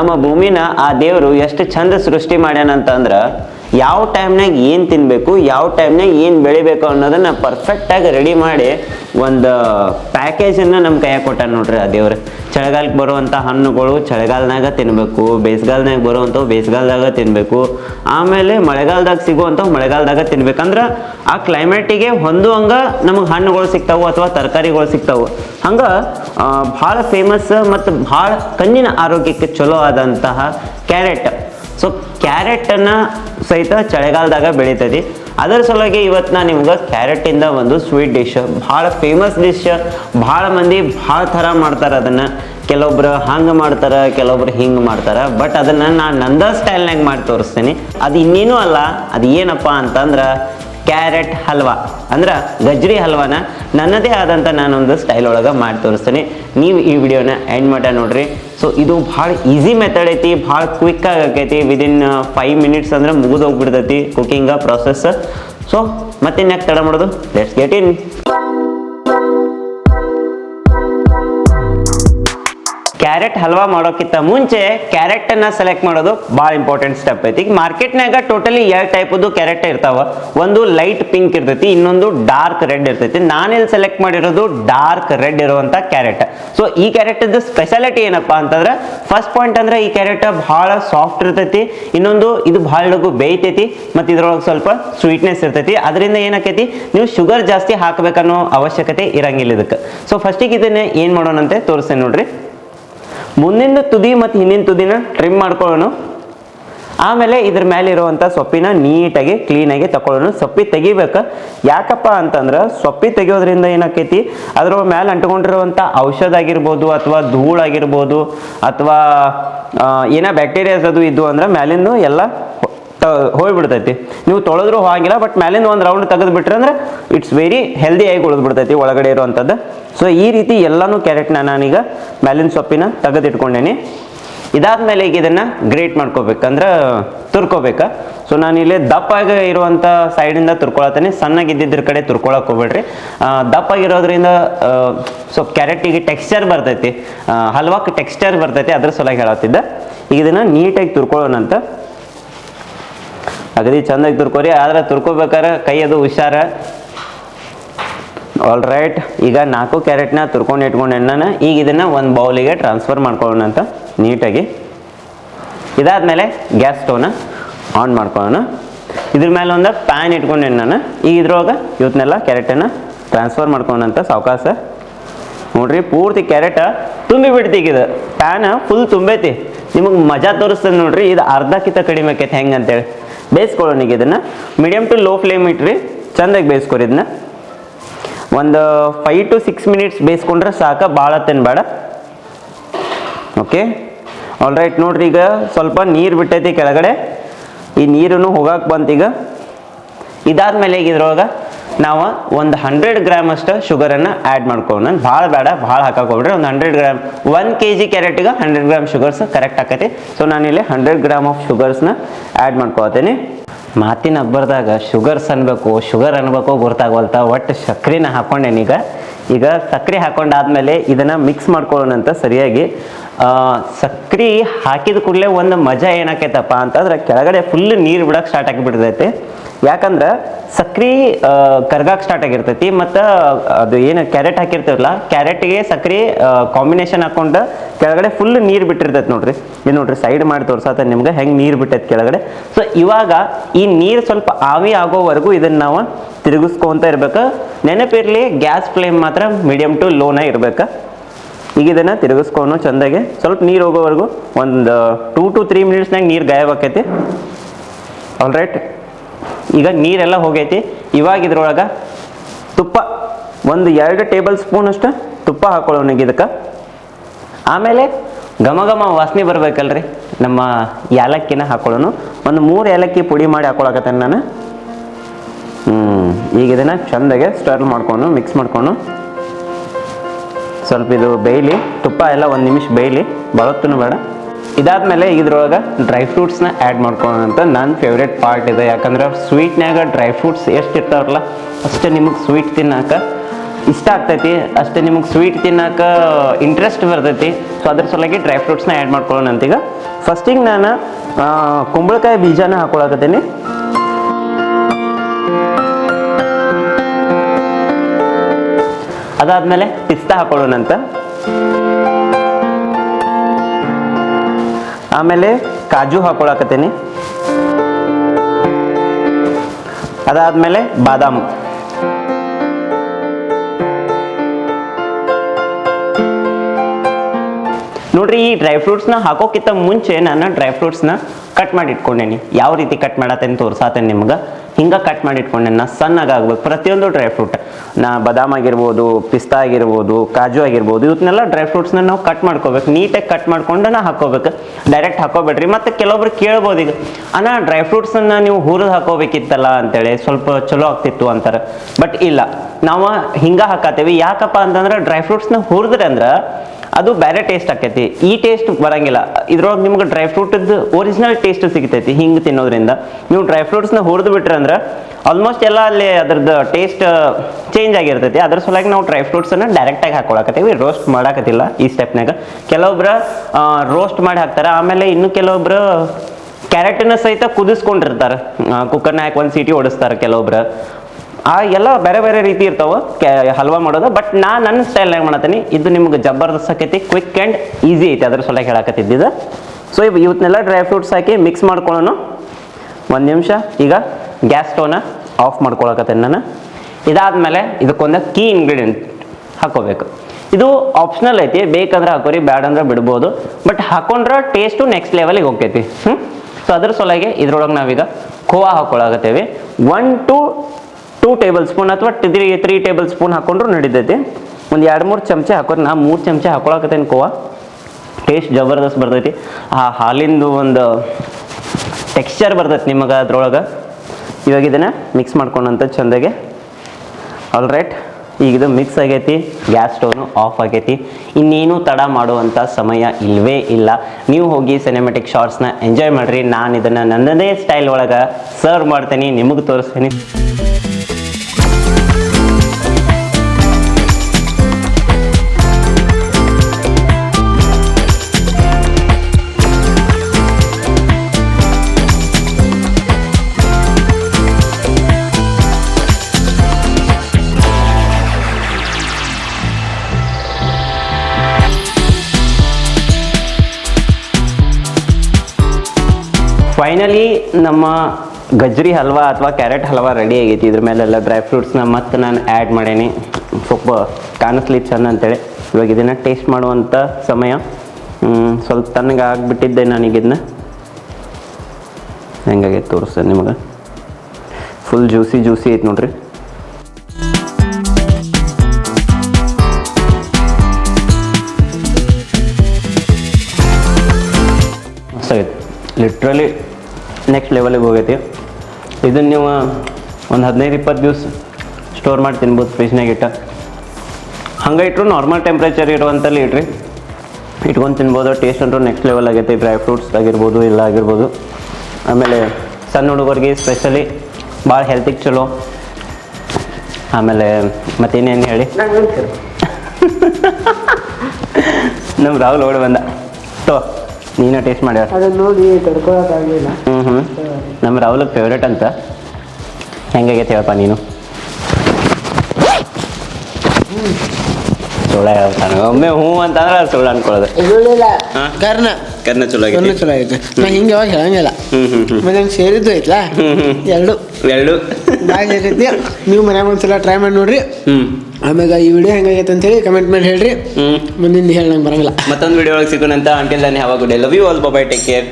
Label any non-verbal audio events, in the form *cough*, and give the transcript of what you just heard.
ನಮ್ಮ ಭೂಮಿನ ಆ ದೇವರು ಎಷ್ಟು ಚಂದ ಸೃಷ್ಟಿ ಮಾಡ್ಯಾನಂತಂದ್ರ ಯಾವ ಟೈಮ್ನಾಗ ಏನು ತಿನ್ನಬೇಕು ಯಾವ ಟೈಮ್ನಾಗ ಏನು ಬೆಳಿಬೇಕು ಅನ್ನೋದನ್ನು ಪರ್ಫೆಕ್ಟಾಗಿ ರೆಡಿ ಮಾಡಿ ಒಂದು ಪ್ಯಾಕೇಜನ್ನು ನಮ್ಮ ಕೈಯಾಗ ಕೊಟ್ಟ ನೋಡ್ರಿ ಆ ದೇವ್ರು. ಚಳಿಗಾಲಕ್ಕೆ ಬರುವಂಥ ಹಣ್ಣುಗಳು ಚಳಿಗಾಲದಾಗ ತಿನ್ನಬೇಕು ಬೇಸಿಗಾಲದಾಗ ಬರುವಂಥವು ಬೇಸಿಗಾಲದಾಗ ತಿನ್ನಬೇಕು ಆಮೇಲೆ ಮಳೆಗಾಲದಾಗ ಸಿಗುವಂಥವು ಮಳೆಗಾಲದಾಗ ತಿನ್ಬೇಕಂದ್ರೆ ಆ ಕ್ಲೈಮೇಟಿಗೆ ಹೊಂದುವಂಗ ನಮಗೆ ಹಣ್ಣುಗಳು ಸಿಗ್ತಾವೆ ಅಥವಾ ತರಕಾರಿಗಳು ಸಿಗ್ತಾವೆ. ಹಂಗೆ ಭಾಳ ಫೇಮಸ್ ಮತ್ತು ಭಾಳ ಕಣ್ಣಿನ ಆರೋಗ್ಯಕ್ಕೆ ಚಲೋ ಆದಂತಹ ಕ್ಯಾರೆಟ್. ಸೊ ಕ್ಯಾರೆಟನ್ನು ಸಹಿತ ಚಳಿಗಾಲದಾಗ ಬೆಳೀತದೆ ಅದರ ಸಲುವಾಗಿ ಇವತ್ತು ನಾನು ನಿಮ್ಗೆ ಕ್ಯಾರೆಟಿಂದ ಒಂದು ಸ್ವೀಟ್ ಡಿಶ್ ಭಾಳ ಫೇಮಸ್ ಡಿಶ್ ಭಾಳ ಮಂದಿ ಭಾಳ ಥರ ಮಾಡ್ತಾರೆ ಅದನ್ನು. ಕೆಲವೊಬ್ರು ಹಂಗೆ ಮಾಡ್ತಾರೆ, ಕೆಲವೊಬ್ರು ಹಿಂಗೆ ಮಾಡ್ತಾರೆ. ಬಟ್ ಅದನ್ನು ನಾನು ನಂದ ಸ್ಟೈಲ್ನಾಗ ಮಾಡಿ ತೋರಿಸ್ತೀನಿ. ಅದು ಇನ್ನೇನೂ ಅಲ್ಲ, ಅದು ಏನಪ್ಪ ಅಂತಂದ್ರೆ ಕ್ಯಾರೆಟ್ ಹಲ್ವಾ. ಅಂದ್ರೆ ಗಜ್ರಿ ಹಲ್ವಾನ ನನ್ನದೇ ಆದಂಥ ನಾನೊಂದು ಸ್ಟೈಲ್ ಒಳಗೆ ಮಾಡಿ ತೋರಿಸ್ತೀನಿ. ನೀವು ಈ ವಿಡಿಯೋನ ಎಂಡ್ ಮಾಡ ನೋಡ್ರಿ. ಸೊ ಇದು ಭಾಳ ಈಸಿ ಮೆಥಡ್ ಐತಿ, ಭಾಳ ಕ್ವಿಕ್ ಆಗೈತಿ ವಿದಿನ್ ಫೈವ್ ಮಿನಿಟ್ಸ್ ಅಂದ್ರೆ ಮುಗಿದೋಗ್ಬಿಡ್ತೈತಿ ಕುಕಿಂಗ ಪ್ರಾಸೆಸ್ ಸೊ ಮತ್ತಿನ್ಯಾಕೆ ಯಾಕೆ ತಡ ಮಾಡೋದು? Let's get in carrot halwa ಮಾಡೋಕ್ಕಿಂತ ಮುಂಚೆ ಕ್ಯಾರೆಟನ್ನು ಸೆಲೆಕ್ಟ್ ಮಾಡೋದು ಭಾಳ ಇಂಪಾರ್ಟೆಂಟ್ ಸ್ಟೆಪ್ ಐತಿ. ಈಗ ಮಾರ್ಕೆಟ್ನಾಗ ಟೋಟಲಿ ಎರಡು ಟೈಪದ್ದು ಕ್ಯಾರೆಟ್ ಇರ್ತಾವ. ಒಂದು ಲೈಟ್ ಪಿಂಕ್ ಇರ್ತೈತಿ, ಇನ್ನೊಂದು ಡಾರ್ಕ್ ರೆಡ್ ಇರ್ತೈತಿ. ನಾನಿಲ್ಲಿ ಸೆಲೆಕ್ಟ್ ಮಾಡಿರೋದು ಡಾರ್ಕ್ ರೆಡ್ ಇರುವಂತ ಕ್ಯಾರೆಟ್. ಸೊ ಈ ಕ್ಯಾರೆಟದ ಸ್ಪೆಷಾಲಿಟಿ ಏನಪ್ಪಾ ಅಂತಂದ್ರೆ ಫಸ್ಟ್ ಪಾಯಿಂಟ್ ಅಂದ್ರೆ ಈ ಕ್ಯಾರೆಟ್ ಬಹಳ ಸಾಫ್ಟ್ ಇರ್ತೈತಿ, ಇನ್ನೊಂದು ಇದು ಭಾಳ ಲಘು ಬೇಯ್ತೈತಿ, ಮತ್ತು ಇದ್ರೊಳಗೆ ಸ್ವಲ್ಪ ಸ್ವೀಟ್ನೆಸ್ ಇರ್ತೈತಿ. ಅದರಿಂದ ಏನಾಕೈತಿ, ನೀವು ಶುಗರ್ ಜಾಸ್ತಿ ಹಾಕಬೇಕನ್ನೋ ಅವಶ್ಯಕತೆ ಇರಂಗಿಲ್ಲ ಇದಕ್ಕೆ. ಸೊ ಫಸ್ಟಿಗೆ ಇದನ್ನ ಏನು ಮಾಡೋಣಂತೆ ತೋರಿಸ್ತೇನೆ ನೋಡ್ರಿ. ಮುಂದಿನ ತುದಿ ಮತ್ತು ಹಿಂದಿನ ತುದಿನ ಟ್ರಿಮ್ ಮಾಡ್ಕೊಳ್ಳೋಣ. ಆಮೇಲೆ ಇದ್ರ ಮೇಲೆ ಇರುವಂಥ ಸೊಪ್ಪಿನ ನೀಟಾಗಿ ಕ್ಲೀನಾಗಿ ತಗೊಳ್ಳೋಣ ಸೊಪ್ಪಿ ತೆಗಿಬೇಕು. ಯಾಕಪ್ಪ ಅಂತಂದ್ರೆ ಸೊಪ್ಪಿ ತೆಗಿಯೋದ್ರಿಂದ ಏನಾಕೈತಿ? ಅದ್ರ ಮೇಲೆ ಅಂಟ್ಕೊಂಡಿರುವಂಥ ಔಷಧ ಆಗಿರ್ಬೋದು ಅಥವಾ ಧೂಳಾಗಿರ್ಬೋದು ಅಥವಾ ಏನೋ ಬ್ಯಾಕ್ಟೀರಿಯಾಸ್ ಅದು ಇದ್ದು ಅಂದ್ರೆ ಮೇಲಿಂದು ಎಲ್ಲ ಹೋಗ್ಬಿಡ್ತೈತಿ. ನೀವು ತೊಳೆದ್ರು ಹೋಗಿಲ್ಲ ಬಟ್ ಮೇಲಿಂದ ಒಂದು ರೌಂಡ್ ತೆಗೆದು ಬಿಟ್ರೆ ಅಂದ್ರೆ ಇಟ್ಸ್ ವೆರಿ ಹೆಲ್ದಿ ಆಗಿ ಉಳಿದ್ಬಿಡ್ತೈತಿ ಒಳಗಡೆ ಇರುವಂಥದ್ದು ಸೊ ಈ ರೀತಿ ಎಲ್ಲನೂ ಕ್ಯಾರೆಟ್ನ ನಾನೀಗ ಮೇಲಿನ ಸೊಪ್ಪಿನ ತೆಗೆದಿಟ್ಕೊಂಡೇನಿ. ಇದಾದ್ಮೇಲೆ ಈಗ ಇದನ್ನ ಗ್ರೇಟ್ ಮಾಡ್ಕೋಬೇಕಂದ್ರೆ ತುರ್ಕೋಬೇಕು. ಸೊ ನಾನು ಇಲ್ಲಿ ದಪ್ಪಾಗಿ ಇರುವಂಥ ಸೈಡಿಂದ ತುರ್ಕೊಳತ್ತೇನೆ, ಸಣ್ಣಗಿದ್ದಿದ್ರ ಕಡೆ ತುರ್ಕೊಳಕ್ಕೆ ಹೋಗ್ಬೇಡ್ರಿ. ದಪ್ಪಾಗಿರೋದ್ರಿಂದ ಸೊ ಕ್ಯಾರೆಟಿಗೆ ಟೆಕ್ಸ್ಚರ್ ಬರ್ತೈತಿ. ಹಲ್ವಾಕ್ ಟೆಕ್ಸ್ಚರ್ ಬರ್ತೈತಿ, ಅದ್ರ ಸಲ ಹೇಳತ್ತಿದ್ದ. ಈಗ ಇದನ್ನ ನೀಟಾಗಿ ತುರ್ಕೊಳ್ಳೋಣಂತ ಅಗದಿ ಚಂದಾಗಿ ತುರ್ಕೋರಿ, ಆದ್ರೆ ತುರ್ಕೋಬೇಕಾದ್ರೆ ಕೈ ಅದು ಹುಷಾರ. ಆಲ್ ರೈಟ್ ಈಗ ನಾಲ್ಕು ಕ್ಯಾರೆಟ್ನ ತುರ್ಕೊಂಡು ಇಟ್ಕೊಂಡು ಎಣ್ಣನ ಈಗ ಇದನ್ನ ಒಂದು ಬೌಲಿಗೆ ಟ್ರಾನ್ಸ್ಫರ್ ಮಾಡ್ಕೊಳ್ಳೋಣ ಅಂತ ನೀಟಾಗಿ. ಇದಾದಮೇಲೆ ಗ್ಯಾಸ್ ಸ್ಟವ್ನ ಆನ್ ಮಾಡ್ಕೊಳ್ಳೋಣ. ಇದ್ರ ಮೇಲೆ ಒಂದು ಪ್ಯಾನ್ ಇಟ್ಕೊಂಡು ಎಣ್ಣನ ಈಗ ಇದ್ರೊಳಗೆ ಇವತ್ತನ್ನೆಲ್ಲ ಕ್ಯಾರೆಟನ್ನು ಟ್ರಾನ್ಸ್ಫರ್ ಮಾಡ್ಕೊಳ್ಳೋಣ ಅಂತ ಸಾವಕಾಶ. ನೋಡ್ರಿ, ಪೂರ್ತಿ ಕ್ಯಾರೆಟ್ ತುಂಬಿ ಈಗ ಇದು. ಪ್ಯಾನ್ ಫುಲ್ ತುಂಬೈತಿ. ನಿಮಗೆ ಮಜಾ ತೋರಿಸ್ತದೆ ನೋಡ್ರಿ, ಇದು ಅರ್ಧಕ್ಕಿಂತ ಕಡಿಮೆ ಆಕೈತೆ ಹೆಂಗೆ ಅಂತೇಳಿ ಬೇಯಿಸ್ಕೊಳ್ಳೋಣ ಈಗ ಇದನ್ನು ಮೀಡಿಯಮ್ ಟು ಲೋ ಫ್ಲೇಮ್ ಇಟ್ರಿ, ಚೆಂದಾಗಿ ಬೇಯಿಸ್ಕೊರಿ ಇದನ್ನ. ಒಂದು ಫೈವ್ ಟು ಸಿಕ್ಸ್ ಮಿನಿಟ್ಸ್ ಬೇಯಿಸ್ಕೊಂಡ್ರೆ ಸಾಕು, ಭಾಳ ತಿನ್ಬೇಡ. ಓಕೆ ಆಲ್ ರೈಟ್ ನೋಡ್ರಿ ಈಗ ಸ್ವಲ್ಪ ನೀರು ಬಿಟ್ಟೈತಿ ಕೆಳಗಡೆ. ಈ ನೀರನ್ನು ಹೋಗಕ್ಕೆ ಬಂತು ಈಗ. ಇದಾದ್ಮೇಲೆ ಈಗ ಇದ್ರೊಳಗೆ ನಾವು ಒಂದು ಹಂಡ್ರೆಡ್ ಗ್ರಾಮ್ ಅಷ್ಟು ಶುಗರನ್ನು ಆ್ಯಡ್ ಮಾಡ್ಕೊಂಡು ಭಾಳ ಬೇಡ, ಭಾಳ ಹಾಕಕ್ಕೆ ಹೋಗ್ಬಿಡ್ರಿ ಒಂದು hundred gram one K G ಕ್ಯಾರೆಟಿಗೆ hundred gram sugars correct ಆಕೈತಿ. ಸೊ ನಾನಿಲ್ಲಿ ಹಂಡ್ರೆಡ್ ಗ್ರಾಮ್ ಆಫ್ ಶುಗರ್ಸ್ನ ಆ್ಯಡ್ ಮಾಡ್ಕೊಳ್ತೀನಿ. ಮಾತಿನ ಹಬ್ಬರದಾಗ ಶುಗರ್ಸ್ ಅನ್ಬೇಕು ಶುಗರ್ ಅನ್ಬೇಕು ಗೊತ್ತಾಗೋಲ್ತ ಒಟ್ಟು ಸಕ್ರೆನ ಹಾಕ್ಕೊಂಡೇನೆ ಈಗ? ಈಗ ಸಕ್ಕರೆ ಹಾಕೊಂಡಾದ್ಮೇಲೆ ಇದನ್ನು ಮಿಕ್ಸ್ ಮಾಡ್ಕೊಳ್ಳೋಣಂತ ಸರಿಯಾಗಿ. ಸಕ್ರೆ ಹಾಕಿದ ಕೂಡಲೇ ಒಂದು ಮಜಾ ಏನಾಕೈತಪ್ಪ ಅಂತಂದ್ರೆ ಕೆಳಗಡೆ ಫುಲ್ ನೀರು ಬಿಡೋಕೆ ಸ್ಟಾರ್ಟ್ ಆಗಿಬಿಡ್ತೈತೆ ಯಾಕಂದ್ರೆ ಸಕ್ರಿ ಕರ್ಗಾಕ್ ಸ್ಟಾರ್ಟ್ ಆಗಿರ್ತೈತಿ ಮತ್ತು ಅದು ಏನು ಕ್ಯಾರೆಟ್ ಹಾಕಿರ್ತೀವಲ್ಲ ಕ್ಯಾರೆಟ್ಗೆ ಸಕ್ರಿ ಕಾಂಬಿನೇಷನ್ ಹಾಕೊಂಡು ಕೆಳಗಡೆ ಫುಲ್ ನೀರು ಬಿಟ್ಟಿರ್ತೈತೆ ನೋಡ್ರಿ. ಇದು ನೋಡ್ರಿ ಸೈಡ್ ಮಾಡಿ ತೋರ್ಸತ್ತ ನಿಮ್ಗೆ, ಹೆಂಗೆ ನೀರು ಬಿಟ್ಟೈತೆ ಕೆಳಗಡೆ. ಸೊ ಇವಾಗ ಈ ನೀರು ಸ್ವಲ್ಪ ಆವಿ ಆಗೋವರೆಗೂ ಇದನ್ನ ನಾವು ತಿರುಗಿಸ್ಕೊಂತ ಇರ್ಬೇಕು. ನೆನಪಿರ್ಲಿ ಗ್ಯಾಸ್ ಫ್ಲೇಮ್ ಮಾತ್ರ ಮೀಡಿಯಮ್ ಟು ಲೋನ ಇರ್ಬೇಕು. ಈಗ ಇದನ್ನ ತಿರುಗಿಸ್ಕೊಂಡು ಚಂದಾಗೆ. ಸ್ವಲ್ಪ ನೀರು ಹೋಗೋವರೆಗೂ ಒಂದು ಟೂ ಟು ತ್ರೀ ಮಿನಿಟ್ಸ್ನಾಗ ನೀರು ಗಾಯವಾಕೈತಿ ಆಲ್ ರೈಟ್ ಈಗ ನೀರೆಲ್ಲ ಹೋಗೈತಿ. ಇವಾಗ ಇದ್ರೊಳಗೆ ತುಪ್ಪ, ಒಂದು ಎರಡು ಟೇಬಲ್ ಸ್ಪೂನ್ ಅಷ್ಟು ತುಪ್ಪ ಹಾಕೊಳ್ಳೋಣ ಇದಕ್ಕೆ. ಆಮೇಲೆ ಘಮ ಘಮ ವಾಸನೆ ಬರ್ಬೇಕಲ್ರಿ. ನಮ್ಮ ಏಲಕ್ಕಿನ ಹಾಕೊಳ್ಳೋಣ. ಒಂದು ಮೂರು ಏಲಕ್ಕಿ ಪುಡಿ ಮಾಡಿ ಹಾಕೊಳಕತ್ತೇನೆ ನಾನು. ಈಗ ಇದನ್ನು ಚಂದಾಗೆ ಸ್ಟರ್ ಮಾಡ್ಕೊಂಡು ಮಿಕ್ಸ್ ಮಾಡ್ಕೊಂಡು. ಸ್ವಲ್ಪ ಇದು ಬೇಯಲಿ, ತುಪ್ಪ ಎಲ್ಲ ಒಂದು ನಿಮಿಷ ಬೇಯಲಿ ಬಳತ್ತೂ ಬೇಡ. ಇದಾದ್ಮೇಲೆ ಇದ್ರೊಳಗೆ ಡ್ರೈ ಫ್ರೂಟ್ಸ್ನ ಆ್ಯಡ್ ಅಂತ ನನ್ನ ಫೇವ್ರೇಟ್ ಪಾರ್ಟ್ ಇದೆ. ಯಾಕಂದ್ರೆ ಸ್ವೀಟ್ನ್ಯಾಗ ಡ್ರೈ ಫ್ರೂಟ್ಸ್ ಎಷ್ಟು ಇರ್ತಾವಲ್ಲ, ಅಷ್ಟೇ ನಿಮಗೆ ಸ್ವೀಟ್ ತಿನ್ನಾಕ ಇಷ್ಟ ಆಗ್ತೈತಿ. ಅಷ್ಟೇ ನಿಮಗೆ ಸ್ವೀಟ್ ತಿನ್ನಕ್ಕೆ ಇಂಟ್ರೆಸ್ಟ್ ಬರ್ತೈತಿ. ಸೊ ಅದ್ರ ಸಲುವಾಗಿ ಡ್ರೈ ಫ್ರೂಟ್ಸ್ನ ಆ್ಯಡ್ ಮಾಡ್ಕೊಳ್ಳೋಣ ಅಂತೀಗ ಫಸ್ಟಿಗೆ ನಾನು ಕುಂಬಳಕಾಯಿ ಬೀಜನ ಹಾಕೊಳಕತ್ತೀನಿ. ಅದಾದ್ಮೇಲೆ ಪಿಸ್ತಾ ಹಾಕೊಳ್ಳೋಣ ಆಮೇಲೆ ಕಾಜು ಹಾಕೊಳಕತ್ತೀನಿ. ಅದಾದಮೇಲೆ ಬಾದಾಮ್. ನೋಡ್ರಿ, ಈ ಡ್ರೈ ಫ್ರೂಟ್ಸ್ನ ಹಾಕೋಕ್ಕಿಂತ ಮುಂಚೆ ನಾನು ಡ್ರೈ ಫ್ರೂಟ್ಸ್ನ ಕಟ್ ಮಾಡಿ ಇಟ್ಕೊಂಡೇನಿ ಯಾವ ರೀತಿ ಕಟ್ ಮಾಡತ್ತೇನೆ ತೋರ್ಸಾತೇನೆ ನಿಮ್ಗೆ? ಹಿಂಗೆ ಕಟ್ ಮಾಡಿ ಇಟ್ಕೊಂಡೆ ನಾ ಸಣ್ಣಗೆ ಆಗ್ಬೇಕು ಪ್ರತಿಯೊಂದು ಡ್ರೈ ಫ್ರೂಟ್ ನಾ ಬದಾಮ್ ಆಗಿರ್ಬೋದು, ಪಿಸ್ತಾ ಆಗಿರ್ಬೋದು, ಕಾಜು ಆಗಿರ್ಬೋದು ಇವತ್ತನ್ನೆಲ್ಲ ಡ್ರೈ ಫ್ರೂಟ್ಸ್ನ ನಾವು ಕಟ್ ಮಾಡ್ಕೋಬೇಕು. ನೀಟಾಗಿ ಕಟ್ ಮಾಡ್ಕೊಂಡು ನಾ ಹಾಕೋಬೇಕು. ಡೈರೆಕ್ಟ್ ಹಾಕೋಬೇಡ್ರಿ. ಮತ್ತು ಕೆಲವೊಬ್ರು ಕೇಳ್ಬೋದು ಈಗ, ಅಣ್ಣ ಡ್ರೈ ಫ್ರೂಟ್ಸನ್ನು ನೀವು ಹುರಿದು ಹಾಕೋಬೇಕಿತ್ತಲ್ಲ ಅಂತೇಳಿ ಸ್ವಲ್ಪ ಚಲೋ ಆಗ್ತಿತ್ತು ಅಂತಾರೆ. ಬಟ್ ಇಲ್ಲ. ನಾವು ಹಿಂಗೆ ಹಾಕತ್ತೇವೆ. ಯಾಕಪ್ಪ ಅಂತಂದ್ರೆ ಡ್ರೈ ಫ್ರೂಟ್ಸ್ನ ಹುರಿದ್ರೆ ಅಂದ್ರೆ ಅದು ಬೇರೆ ಟೇಸ್ಟ್ ಆಕೈತಿ. ಈ ಟೇಸ್ಟ್ ಬರಂಗಿಲ್ಲ. ಇದ್ರೊಳಗೆ ನಿಮ್ಗೆ ಡ್ರೈ ಫ್ರೂಟದ್ದು ಒರಿಜಿನಲ್ ಟೇಸ್ಟ್ ಸಿಗ್ತೈತಿ ಹಿಂಗೆ ತಿನ್ನೋದ್ರಿಂದ. ನೀವು ಡ್ರೈ ಫ್ರೂಟ್ಸ್ನ ಹುರಿದು ಬಿಟ್ರೆ ಅಂದ್ರೆ ಆಲ್ಮೋಸ್ಟ್ ಎಲ್ಲ ಅಲ್ಲಿ ಅದ್ರದ್ದು ಟೇಸ್ಟ್ ಚೇಂಜ್ ಆಗಿರ್ತೈತಿ. ಅದ್ರ ಸಲುವಾಗಿ ನಾವು ಡ್ರೈ ಫ್ರೂಟ್ಸನ್ನು ಡೈರೆಕ್ಟಾಗಿ ಹಾಕೊಳಕತ್ತೀವಿ. ರೋಸ್ಟ್ ಮಾಡಾಕತ್ತಿಲ್ಲ ಈ ಸ್ಟೆಪ್ನಾಗ ಕೆಲವೊಬ್ರು ರೋಸ್ಟ್ ಮಾಡಿ ಹಾಕ್ತಾರೆ. ಆಮೇಲೆ ಇನ್ನು ಕೆಲವೊಬ್ರು ಕ್ಯಾರೆಟನ್ನ ಸಹಿತ ಕುದಿಸ್ಕೊಂಡಿರ್ತಾರೆ. ಕುಕ್ಕರ್ನಾಗ ಒಂದು ಸೀಟಿ ಓಡಿಸ್ತಾರೆ ಕೆಲವೊಬ್ರು. ಆ ಎಲ್ಲ ಬೇರೆ ಬೇರೆ ರೀತಿ ಇರ್ತಾವ ಹಲ್ವಾ ಮಾಡೋದು. ಬಟ್ ನಾ ನನ್ನ ಸ್ಟೈಲ್ನಾಗ ಮಾಡತ್ತೀನಿ. ಇದು ನಿಮ್ಗೆ ಜಬರ್ದಸ್ತ್ ಆಕೈತಿ ಕ್ವಿಕ್ ಆ್ಯಂಡ್ ಈಸಿ ಐತಿ. ಅದ್ರ ಸಲುವಾಗಿ ಹೇಳಕತ್ತಿದ್ದಿದ್ದು ಸೊ ಇವು ಇವತ್ನೆಲ್ಲ ಡ್ರೈ ಫ್ರೂಟ್ಸ್ ಹಾಕಿ ಮಿಕ್ಸ್ ಮಾಡ್ಕೊಳ್ಳೋಣ ಒಂದು ನಿಮಿಷ. ಈಗ ಗ್ಯಾಸ್ ಸ್ಟೋವ್ನ ಆಫ್ ಮಾಡ್ಕೊಳಕತ್ತೇನೆ ನಾನು. ಇದಾದಮೇಲೆ ಇದಕ್ಕೊಂದು ಕೀ ಇಂಗ್ರೀಡಿಯಂಟ್ ಹಾಕೋಬೇಕು. ಇದು ಆಪ್ಷನಲ್ ಐತಿ. ಬೇಕಂದ್ರೆ ಹಾಕೋರಿ ಬ್ಯಾಡ್ ಅಂದ್ರೆ ಬಿಡ್ಬೋದು. ಬಟ್ ಹಾಕೊಂಡ್ರೆ ಟೇಸ್ಟು ನೆಕ್ಸ್ಟ್ ಲೆವೆಲಿಗೆ ಹೋಗ್ತೈತಿ. ಹ್ಞೂ ಸೊ ಅದ್ರ ಸಲುವಾಗಿ ಇದ್ರೊಳಗೆ ನಾವೀಗ ಖೋವಾ ಹಾಕೊಳಕತ್ತೇವೆ. One to two tablespoon ಅಥವಾ ತ್ರೀ ತ್ರೀ ಟೇಬಲ್ ಸ್ಪೂನ್ ಹಾಕೊಂಡ್ರು ನಡೀತೈತಿ. ಒಂದು ಎರಡು, ಮೂರು ಚಮಚ ಹಾಕೋರಿ. ನಾ ಮೂರು ಚಮಚ ಹಾಕೊಳಕತ್ತೇನೆ ಕೋವ? ಟೇಸ್ಟ್ ಜಬರ್ದಸ್ತ್ ಬರ್ತೈತಿ. ಆ ಹಾಲಿಂದು ಒಂದು ಟೆಕ್ಸ್ಚರ್ ಬರ್ತೈತಿ ನಿಮಗೆ ಅದ್ರೊಳಗೆ. ಇವಾಗ ಇದನ್ನು ಮಿಕ್ಸ್ ಮಾಡ್ಕೊಂಡಂತ ಚಂದಾಗೆ. ಆಲ್ ರೈಟ್ ಈಗ ಇದು ಮಿಕ್ಸ್ ಆಗೈತಿ. ಗ್ಯಾಸ್ ಸ್ಟವ್ನು ಆಫ್ ಆಗೈತಿ. ಇನ್ನೇನು ತಡ ಮಾಡುವಂಥ ಸಮಯ ಇಲ್ಲವೇ ಇಲ್ಲ. ನೀವು ಹೋಗಿ ಸಿನಿಮೆಟಿಕ್ ಶಾರ್ಟ್ಸ್ನ ಎಂಜಾಯ್ ಮಾಡಿರಿ. ನಾನು ಇದನ್ನು ನನ್ನದೇ ಸ್ಟೈಲ್ ಒಳಗೆ ಸರ್ವ್ ಮಾಡ್ತೀನಿ. ನಿಮಗೆ ತೋರಿಸ್ತೀನಿ. ಫೈನಲಿ ನಮ್ಮ ಗಜ್ರಿ ಹಲ್ವಾ ಅಥವಾ ಕ್ಯಾರೆಟ್ ಹಲ್ವಾ ರೆಡಿ ಆಗೈತಿ. ಇದ್ರ ಮೇಲೆಲ್ಲ ಡ್ರೈ ಫ್ರೂಟ್ಸ್ನ ಮತ್ತೆ ನಾನು ಆ್ಯಡ್ ಮಾಡೇನಿ. ಸ್ವಲ್ಪ ಕಾಣಿಸ್ಲಿ ಚೆಂದ ಅಂತೇಳಿ. ಇವಾಗ ಇದನ್ನು ಟೇಸ್ಟ್ ಮಾಡುವಂಥ ಸಮಯ. ಸ್ವಲ್ಪ ತಣ್ಣಗೆ ಆಗಿಬಿಟ್ಟಿದ್ದೆ ನನಗಿದನ್ನ ಹೆಂಗಾಗೈತೆ ತೋರಿಸ್ತೇನೆ ನಿಮಗೆ. ಫುಲ್ ಜ್ಯೂಸಿ ಜ್ಯೂಸಿ ಐತೆ ನೋಡ್ರಿ. ಮಸ್ತಾಗೈತೆ ಲಿಟ್ರಲಿ ನೆಕ್ಸ್ಟ್ ಲೆವೆಲಿಗೆ ಹೋಗೈತಿ. ಇದನ್ನು ನೀವು ಒಂದು ಹದಿನೈದು ಇಪ್ಪತ್ತು ದಿವಸ ಸ್ಟೋರ್ ಮಾಡಿ ತಿನ್ಬೋದು ಫ್ರಿಜ್ನಾಗ ಇಟ್ಟ. ಹಂಗೆ ಇಟ್ಟರು ನಾರ್ಮಲ್ ಟೆಂಪ್ರೇಚರ್ ಇರುವಂತಲ್ಲಿ ಇಟ್ರಿ. ಇಟ್ಕೊಂಡು ತಿನ್ಬೋದು ಟೇಸ್ಟ್ ಅಂತೂ ನೆಕ್ಸ್ಟ್ ಲೆವೆಲ್ ಆಗೈತಿ. ಡ್ರೈ ಫ್ರೂಟ್ಸ್ ಆಗಿರ್ಬೋದು ಇಲ್ಲ ಆಗಿರ್ಬೋದು. ಆಮೇಲೆ ಸಣ್ಣ ಹುಡುಗರಿಗೆ ಸ್ಪೆಷಲಿ ಭಾಳ ಹೆಲ್ತಿಗೆ ಚಲೋ. ಆಮೇಲೆ ಮತ್ತೇನೇನು ಹೇಳಿ? *laughs* ನಮ್ಮ ರಾಹುಲ್ ಓಡಿ ಬಂದ. ತೋ. ನೀನು ಟೇಸ್ಟ್ ಮಾಡ್ಯಾರ ಅದನ್ನ ನೋಡಿ ತಡ್ಕೊಳಕ್ಕಾಗಲಿಲ್ಲ ಹ್ಞೂ ಹ್ಞೂ ನಮ್ಮ ರಾಹುಲ್ ಫೇವ್ರೇಟ್ ಅಂತ. ಹೆಂಗಾಗೈತೆ ಹೇಳಪ್ಪ ನೀನು? ಸುಳ್ಳ ಹೇಳ್ತಾನೆ ಒಮ್ಮೆ ಹ್ಞೂ ಅಂತಂದ್ರೆ ಅದು ಸುಳ್ಳು ಅನ್ಕೊಳ್ಳೋದು. ಇರಲಿಲ್ಲ ಕರ್ಣ. ಕರ್ನ ಕರ್ನ ಚಲೋ ಕರ್ಣ ಆಗೈತಿ ಚಲೋ ಐತೆ ನಾ ಹಿಂಗೆ ಯಾವಾಗ ಹೇಳಂಗಿಲ್ಲ. ಹ್ಞೂ ಹ್ಞೂ ಹ್ಞೂ ಮತ್ತೆ ನಂಗೆ ಸೇರಿದ್ದು ಐತ್ಲಾ? ಹ್ಮ್, ಹ್ಮ್. ಎರಡು. ಎರಡು. ಬಾಯ್ ಇರ್ತೈತಿ ನೀವು ಮನ್ಯಾಗ ಒಂದ್ಸಲ ಟ್ರೈ ಮಾಡಿ ನೋಡ್ರಿ. ಆಮೇಲೆ ಆಮ್ಯಾಗ ಈ ವಿಡಿಯೋ ಹೆಂಗಾಗೈತೆ ಅಂತೇಳಿ ಕಮೆಂಟ್ ಮೇಲೆ ಹೇಳ್ರಿ. ಮುಂದಿನ ಹೇಳಿ ನಂಗೆ ಬರಂಗಿಲ್ಲ. ಮತ್ತೊಂದು ವಿಡಿಯೋ ಒಳಗೆ ಸಿಗೋಣಂತ until a good love you all bye take care